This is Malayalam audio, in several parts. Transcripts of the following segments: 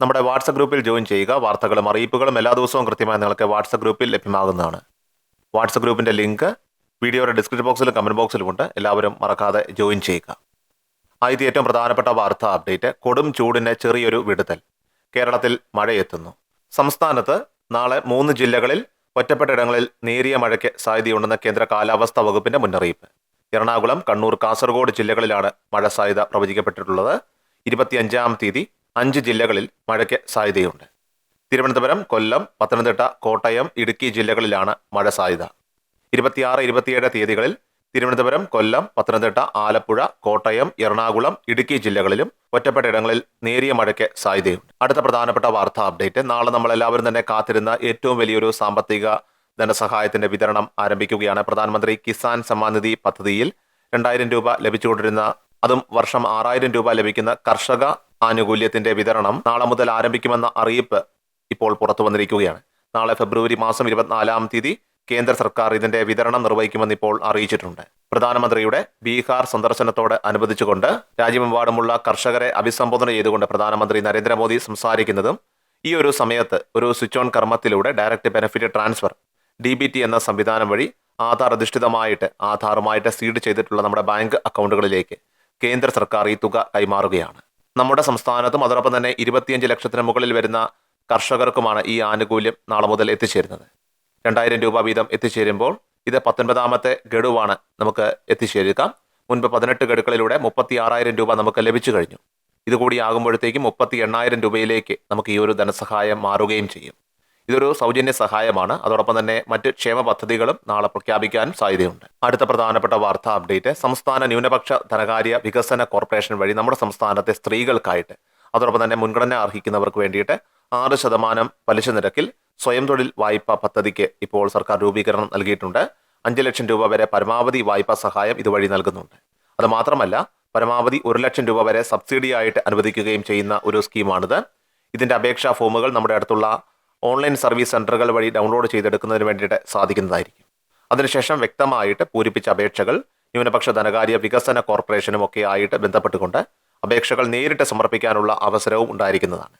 നമ്മുടെ വാട്സപ്പ് ഗ്രൂപ്പിൽ ജോയിൻ ചെയ്യുക. വാർത്തകളും അറിയിപ്പുകളും എല്ലാ ദിവസവും കൃത്യമായി നിങ്ങൾക്ക് വാട്സപ്പ് ഗ്രൂപ്പിൽ ലഭ്യമാകുന്നതാണ്. വാട്സപ്പ് ഗ്രൂപ്പിന്റെ ലിങ്ക് വീഡിയോയുടെ ഡിസ്ക്രിപ്ഷൻ ബോക്സിലും കമന്റ് ബോക്സിലുമുണ്ട്. എല്ലാവരും മറക്കാതെ ജോയിൻ ചെയ്യുക. ആദ്യത്തെ ഏറ്റവും പ്രധാനപ്പെട്ട വാർത്താ അപ്ഡേറ്റ് കൊടും ചൂടിന് ചെറിയൊരു വിടുതൽ. കേരളത്തിൽ മഴയെത്തുന്നു. സംസ്ഥാനത്ത് നാളെ മൂന്ന് ജില്ലകളിൽ ഒറ്റപ്പെട്ട ഇടങ്ങളിൽ നേരിയ മഴയ്ക്ക് സാധ്യതയുണ്ടെന്ന് കേന്ദ്ര കാലാവസ്ഥാ വകുപ്പിന്റെ മുന്നറിയിപ്പ്. എറണാകുളം കണ്ണൂർ കാസർഗോഡ് ജില്ലകളിലാണ് മഴ സാധ്യത പ്രവചിക്കപ്പെട്ടിട്ടുള്ളത്. ഇരുപത്തിയഞ്ചാം തീയതി അഞ്ച് ജില്ലകളിൽ മഴയ്ക്ക് സാധ്യതയുണ്ട്. തിരുവനന്തപുരം കൊല്ലം പത്തനംതിട്ട കോട്ടയം ഇടുക്കി ജില്ലകളിലാണ് മഴ സാധ്യത. ഇരുപത്തിയാറ് ഇരുപത്തിയേഴ് തീയതികളിൽ തിരുവനന്തപുരം കൊല്ലം പത്തനംതിട്ട ആലപ്പുഴ കോട്ടയം എറണാകുളം ഇടുക്കി ജില്ലകളിലും ഒറ്റപ്പെട്ട ഇടങ്ങളിൽ നേരിയ മഴയ്ക്ക് സാധ്യതയുണ്ട്. അടുത്ത പ്രധാനപ്പെട്ട വാർത്താ അപ്ഡേറ്റ്. നാളെ നമ്മൾ എല്ലാവരും തന്നെ കാത്തിരുന്ന ഏറ്റവും വലിയൊരു സാമ്പത്തിക ധനസഹായത്തിന്റെ വിതരണം ആരംഭിക്കുകയാണ്. പ്രധാനമന്ത്രി കിസാൻ സമ്മാൻ നിധി പദ്ധതിയിൽ രണ്ടായിരം രൂപ ലഭിച്ചുകൊണ്ടിരുന്ന അതും വർഷം ആറായിരം രൂപ ലഭിക്കുന്ന കർഷക ആനുകൂല്യത്തിന്റെ വിതരണം നാളെ മുതൽ ആരംഭിക്കുമെന്ന അറിയിപ്പ് ഇപ്പോൾ പുറത്തു വന്നിരിക്കുകയാണ്. നാളെ ഫെബ്രുവരി മാസം ഇരുപത്തിനാലാം തീയതി കേന്ദ്ര സർക്കാർ ഇതിന്റെ വിതരണം നിർവഹിക്കുമെന്ന് ഇപ്പോൾ അറിയിച്ചിട്ടുണ്ട്. പ്രധാനമന്ത്രിയുടെ ബീഹാർ സന്ദർശനത്തോട് അനുബന്ധിച്ചുകൊണ്ട് രാജ്യമെമ്പാടുമുള്ള കർഷകരെ അഭിസംബോധന ചെയ്തുകൊണ്ട് പ്രധാനമന്ത്രി നരേന്ദ്രമോദി സംസാരിക്കുന്നതും ഈ ഒരു സമയത്ത് ഒരു switch on കർമ്മത്തിലൂടെ direct benefit transfer D B T എന്ന സംവിധാനം വഴി ആധാർ അധിഷ്ഠിതമായിട്ട് ആധാറുമായിട്ട് സീഡ് ചെയ്തിട്ടുള്ള നമ്മുടെ ബാങ്ക് അക്കൗണ്ടുകളിലേക്ക് കേന്ദ്ര സർക്കാർ ഈ തുക കൈമാറുകയാണ്. നമ്മുടെ സംസ്ഥാനത്തും അതോടൊപ്പം തന്നെ ഇരുപത്തിയഞ്ച് ലക്ഷത്തിന് മുകളിൽ വരുന്ന കർഷകർക്കുമാണ് ഈ ആനുകൂല്യം നാളെ മുതൽ എത്തിച്ചേരുന്നത്. രണ്ടായിരം രൂപ വീതം എത്തിച്ചേരുമ്പോൾ ഇത് പത്തൊൻപതാമത്തെ ഗഡുവാണ് നമുക്ക് എത്തിച്ചേരുക മുൻപ് പതിനെട്ട് ഗഡുക്കളിലൂടെ മുപ്പത്തി ആറായിരം രൂപ നമുക്ക് ലഭിച്ചു കഴിഞ്ഞു. ഇതുകൂടി ആകുമ്പോഴത്തേക്കും മുപ്പത്തി എണ്ണായിരം രൂപയിലേക്ക് നമുക്ക് ഈ ഒരു ധനസഹായം മാറുകയും ചെയ്യും. ഇതൊരു സൗജന്യ സഹായമാണ്. അതോടൊപ്പം തന്നെ മറ്റ് ക്ഷേമ പദ്ധതികളും നാളെ പ്രഖ്യാപിക്കാനും സാധ്യതയുണ്ട്. അടുത്ത പ്രധാനപ്പെട്ട വാർത്താ അപ്ഡേറ്റ് സംസ്ഥാന ന്യൂനപക്ഷ ധനകാര്യ വികസന കോർപ്പറേഷൻ വഴി നമ്മുടെ സംസ്ഥാനത്തെ സ്ത്രീകൾക്കായിട്ട് അതോടൊപ്പം തന്നെ മുൻഗണന അർഹിക്കുന്നവർക്ക് വേണ്ടിയിട്ട് ആറ് ശതമാനം പലിശ നിരക്കിൽ സ്വയം തൊഴിൽ വായ്പാ പദ്ധതിക്ക് ഇപ്പോൾ സർക്കാർ രൂപീകരണം നൽകിയിട്ടുണ്ട്. അഞ്ച് ലക്ഷം രൂപ വരെ പരമാവധി വായ്പാ സഹായം ഇതുവഴി നൽകുന്നുണ്ട്. അത് മാത്രമല്ല പരമാവധി ഒരു ലക്ഷം രൂപ വരെ സബ്സിഡിയായിട്ട് അനുവദിക്കുകയും ചെയ്യുന്ന ഒരു സ്കീമാണിത്. ഇതിന്റെ അപേക്ഷാ ഫോമുകൾ നമ്മുടെ അടുത്തുള്ള ഓൺലൈൻ സർവീസ് സെന്ററുകൾ വഴി ഡൗൺലോഡ് ചെയ്തെടുക്കുന്നതിന് വേണ്ടിയിട്ട് സാധിക്കുന്നതായിരിക്കും. അതിനുശേഷം വ്യക്തമായിട്ട് പൂരിപ്പിച്ച അപേക്ഷകൾ ന്യൂനപക്ഷ ധനകാര്യ വികസന കോർപ്പറേഷനും ഒക്കെ ആയിട്ട് ബന്ധപ്പെട്ടുകൊണ്ട് അപേക്ഷകൾ നേരിട്ട് സമർപ്പിക്കാനുള്ള അവസരവും ഉണ്ടായിരിക്കുന്നതാണ്.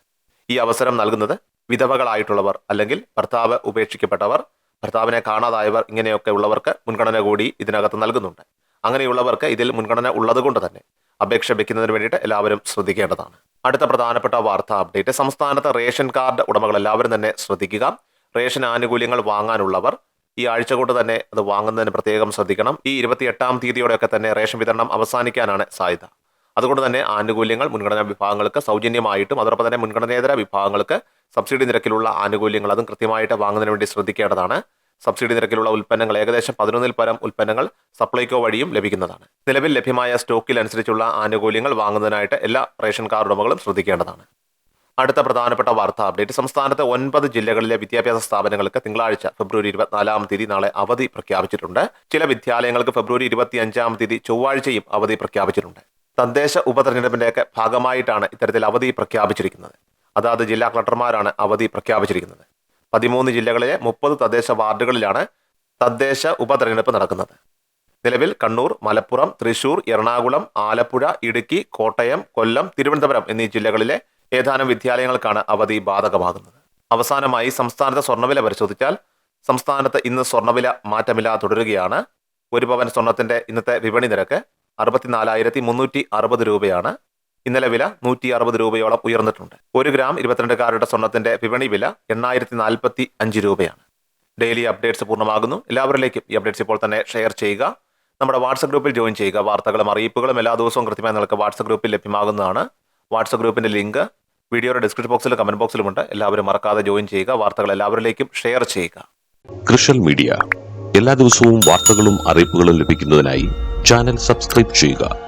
ഈ അവസരം നൽകുന്നത് വിധവകളായിട്ടുള്ളവർ അല്ലെങ്കിൽ ഭർത്താവ് ഉപേക്ഷിക്കപ്പെട്ടവർ ഭർത്താവിനെ കാണാതായവർ ഇങ്ങനെയൊക്കെ ഉള്ളവർക്ക് മുൻഗണന കൂടി ഇതിനകത്ത് നൽകുന്നുണ്ട്. അങ്ങനെയുള്ളവർക്ക് ഇതിൽ മുൻഗണന ഉള്ളതുകൊണ്ട് തന്നെ അപേക്ഷ വെക്കുന്നതിന് വേണ്ടിയിട്ട് എല്ലാവരും ശ്രദ്ധിക്കേണ്ടതാണ്. അടുത്ത പ്രധാനപ്പെട്ട വാർത്താ അപ്ഡേറ്റ്. സംസ്ഥാനത്ത് റേഷൻ കാർഡ് ഉടമകൾ എല്ലാവരും തന്നെ ശ്രദ്ധിക്കുക. റേഷൻ ആനുകൂല്യങ്ങൾ വാങ്ങാനുള്ളവർ ഈ ആഴ്ച കൊണ്ട് തന്നെ അത് വാങ്ങുന്നതിന് പ്രത്യേകം ശ്രദ്ധിക്കണം. ഈ ഇരുപത്തിയെട്ടാം തീയതിയോടെയൊക്കെ തന്നെ റേഷൻ വിതരണം അവസാനിക്കാനാണ് സാധ്യത. അതുകൊണ്ട് തന്നെ ആനുകൂല്യങ്ങൾ മുൻഗണനാ വിഭാഗങ്ങൾക്ക് സൗജന്യമായിട്ടും അതോടൊപ്പം തന്നെ മുൻഗണനേതര വിഭാഗങ്ങൾക്ക് സബ്സിഡി നിരക്കിലുള്ള ആനുകൂല്യങ്ങൾ അതും കൃത്യമായിട്ട് വാങ്ങുന്നതിന് വേണ്ടി ശ്രദ്ധിക്കേണ്ടതാണ്. സബ്സിഡി നിരക്കിലുള്ള ഉൽപ്പന്നങ്ങൾ ഏകദേശം പതിനൊന്നിൽ പരം ഉൽപ്പന്നങ്ങൾ സപ്ലൈകോ വഴിയും ലഭിക്കുന്നതാണ്. നിലവിൽ ലഭ്യമായ സ്റ്റോക്കിൽ അനുസരിച്ചുള്ള ആനുകൂല്യങ്ങൾ വാങ്ങുന്നതിനായിട്ട് എല്ലാ റേഷൻ കാർഡ് ഉടമകളും ശ്രദ്ധിക്കേണ്ടതാണ്. അടുത്ത പ്രധാനപ്പെട്ട വാർത്താ അപ്ഡേറ്റ്. സംസ്ഥാനത്തെ ഒൻപത് ജില്ലകളിലെ വിദ്യാഭ്യാസ സ്ഥാപനങ്ങൾക്ക് തിങ്കളാഴ്ച ഫെബ്രുവരി ഇരുപത്തിനാലാം തീയതി നാളെ അവധി പ്രഖ്യാപിച്ചിട്ടുണ്ട്. ചില വിദ്യാലയങ്ങൾക്ക് ഫെബ്രുവരി ഇരുപത്തിയഞ്ചാം തീയതി ചൊവ്വാഴ്ചയും അവധി പ്രഖ്യാപിച്ചിട്ടുണ്ട്. തദ്ദേശ ഉപതെരഞ്ഞെടുപ്പിന്റെയൊക്കെ ഭാഗമായിട്ടാണ് ഇത്തരത്തിൽ അവധി പ്രഖ്യാപിച്ചിരിക്കുന്നത്. അതാത് ജില്ലാ കളക്ടർമാരാണ് അവധി പ്രഖ്യാപിച്ചിരിക്കുന്നത്. പതിമൂന്ന് ജില്ലകളിലെ മുപ്പത് തദ്ദേശ വാർഡുകളിലാണ് തദ്ദേശ ഉപതെരഞ്ഞെടുപ്പ് നടക്കുന്നത്. നിലവിൽ കണ്ണൂർ മലപ്പുറം തൃശൂർ എറണാകുളം ആലപ്പുഴ ഇടുക്കി കോട്ടയം കൊല്ലം തിരുവനന്തപുരം എന്നീ ജില്ലകളിലെ ഏതാനും വിദ്യാലയങ്ങൾക്കാണ് അവധി ബാധകമാകുന്നത്. അവസാനമായി സംസ്ഥാനത്തെ സ്വർണവില പരിശോധിച്ചാൽ സംസ്ഥാനത്ത് ഇന്ന് സ്വർണവില മാറ്റമില്ല തുടരുകയാണ്. ഒരു പവൻ സ്വർണത്തിന്റെ ഇന്നത്തെ വിപണി നിരക്ക് അറുപത്തിനാലായിരത്തി മുന്നൂറ്റി അറുപത് രൂപയാണ്. ഇന്നലെ വില നൂറ്റി അറുപത് രൂപയോളം ഉയർന്നിട്ടുണ്ട്. ഒരു ഗ്രാം ഇരുപത്തിരണ്ട് കാരുടെ സ്വർണത്തിന്റെ വിപണി വില എണ്ണായിരത്തി നാൽപ്പത്തി അഞ്ച് രൂപയാണ്. ഡെയിലി അപ്ഡേറ്റ്സ് പൂർണമാകുന്നു. എല്ലാവരിലേക്കും ഈ അപ്ഡേറ്റ്സ് ഇപ്പോൾ തന്നെ ഷെയർ ചെയ്യുക. നമ്മുടെ വാട്സപ്പ് ഗ്രൂപ്പിൽ ജോയിൻ ചെയ്യുക. വാർത്തകളും അറിയിപ്പുകളും എല്ലാ ദിവസവും കൃത്യമായി നിങ്ങൾക്ക് വാട്സപ്പ് ഗ്രൂപ്പിൽ ലഭ്യമാകുന്നതാണ്. വാട്സപ്പ് ഗ്രൂപ്പിന്റെ ലിങ്ക് വീഡിയോയുടെ ഡിസ്ക്രിപ്ഷൻ ബോക്സിലും കമന്റ് ബോക്സിലുമുണ്ട്. എല്ലാവരും മറക്കാതെ ജോയിൻ ചെയ്യുക. വാർത്തകൾ എല്ലാവരിലേക്കും ഷെയർ ചെയ്യുക. കൃഷൽ മീഡിയ. എല്ലാ ദിവസവും വാർത്തകളും അറിയിപ്പുകളും ലഭിക്കുന്നതിനായി ചാനൽ സബ്സ്ക്രൈബ് ചെയ്യുക.